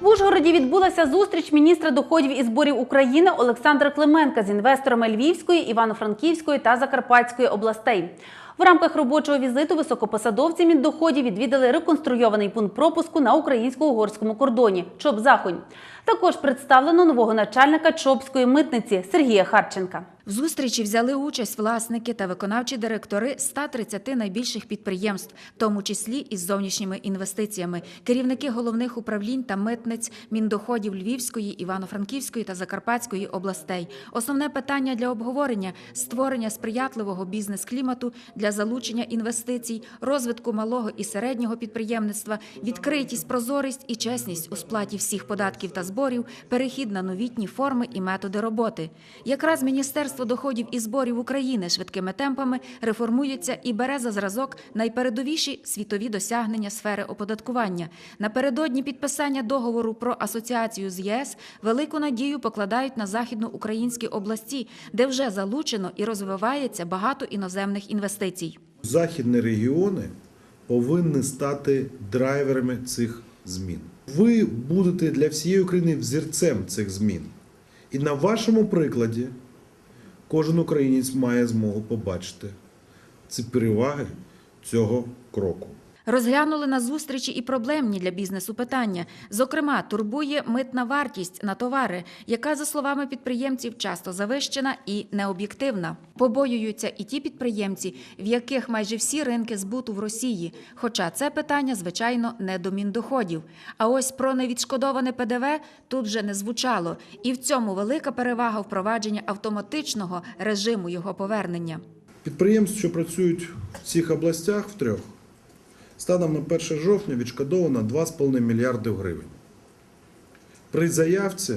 В Ужгороді відбулася зустріч міністра доходів і зборів України Олександра Клименка з інвесторами Львівської, Івано-Франківської та Закарпатської областей. В рамках робочого візиту високопосадовці Міндоходів відвідали реконструйований пункт пропуску на українсько-угорському кордоні Чоп-Захонь. Також представлено нового начальника Чопської митниці Сергія Харченка. В зустрічі взяли участь власники та виконавчі директори 130 найбільших підприємств, тому числі із зовнішніми інвестиціями, керівники головних управлінь та митниць Міндоходів Львівської, Івано-Франківської та Закарпатської областей. Основне питання для обговорення створення сприятливого бізнес-клімату для залучення інвестицій, розвитку малого і середнього підприємництва, відкритість, прозорість і чесність у сплаті всіх податків та зборів, перехід на новітні форми і методи роботи. Якраз Міністерство доходів і зборів України швидкими темпами реформується і бере за зразок найпередовіші світові досягнення сфери оподаткування. Напередодні підписання договору про асоціацію з ЄС велику надію покладають на західноукраїнські області, де вже залучено і розвивається багато іноземних інвестицій. Західні регіони повинні стати драйверами цих змін. Ви будете для всієї України взірцем цих змін. І на вашому прикладі кожен українець має змогу побачити ці переваги цього кроку. Розглянули на зустрічі і проблемні для бізнесу питання. Зокрема, турбує митна вартість на товари, яка, за словами підприємців, часто завищена і необ'єктивна. Побоюються і ті підприємці, в яких майже всі ринки збуту в Росії. Хоча це питання, звичайно, не до міндоходів. А ось про невідшкодоване ПДВ тут вже не звучало. І в цьому велика перевага впровадження автоматичного режиму його повернення. Підприємств, що працюють в цих областях в трьох, станом на 1 жовтня відшкодовано 2,5 мільярди гривень. При заявці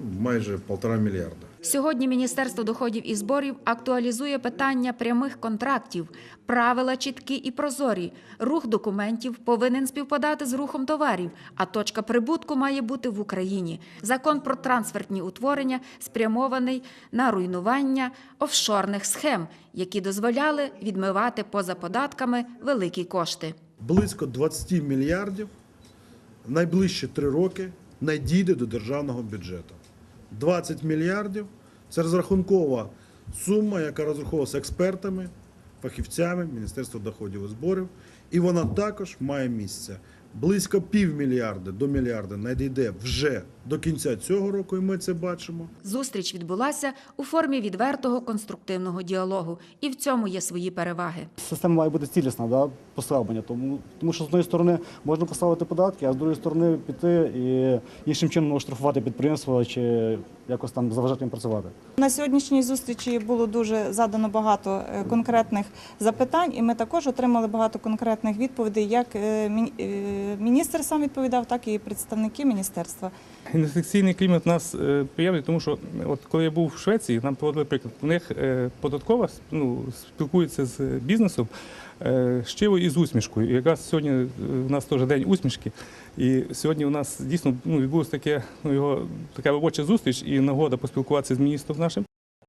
майже 1,5 мільярда. Сьогодні Міністерство доходів і зборів актуалізує питання прямих контрактів. Правила чіткі і прозорі. Рух документів повинен співпадати з рухом товарів, а точка прибутку має бути в Україні. Закон про трансфертні утворення спрямований на руйнування офшорних схем, які дозволяли відмивати поза податками великі кошти. Близько 20 мільярдів найближчі три роки надійде до державного бюджету. 20 мільярдів це розрахункова сума, яка розраховувалася експертами, фахівцями Міністерства доходів і зборів, і вона також має місце. Близько півмільярда до мільярда надійде вже до кінця цього року, і ми це бачимо. Зустріч відбулася у формі відвертого конструктивного діалогу, і в цьому є свої переваги. Система має бути цілісна, да, послаблення. Тому, тому що з однієї сторони можна поставити податки, а з другої сторони піти і іншим чином оштрафувати підприємство чи якось там заважати їм працювати. На сьогоднішній зустрічі було дуже задано багато е, конкретних запитань, і ми також отримали багато конкретних відповідей. Як е, мін- е, міністр сам відповідав, так і представники міністерства. Інвестиційний клімат у нас е, приємний, тому що от коли я був в Швеції, нам проводили приклад. У них е, податкова ну, спілкується з бізнесом е, щиро і з усмішкою. І якраз сьогодні у нас теж день усмішки. І сьогодні у нас дійсно ну, відбулася таке, ну, його, така робоча зустріч і нагода поспілкуватися з міністром нашим.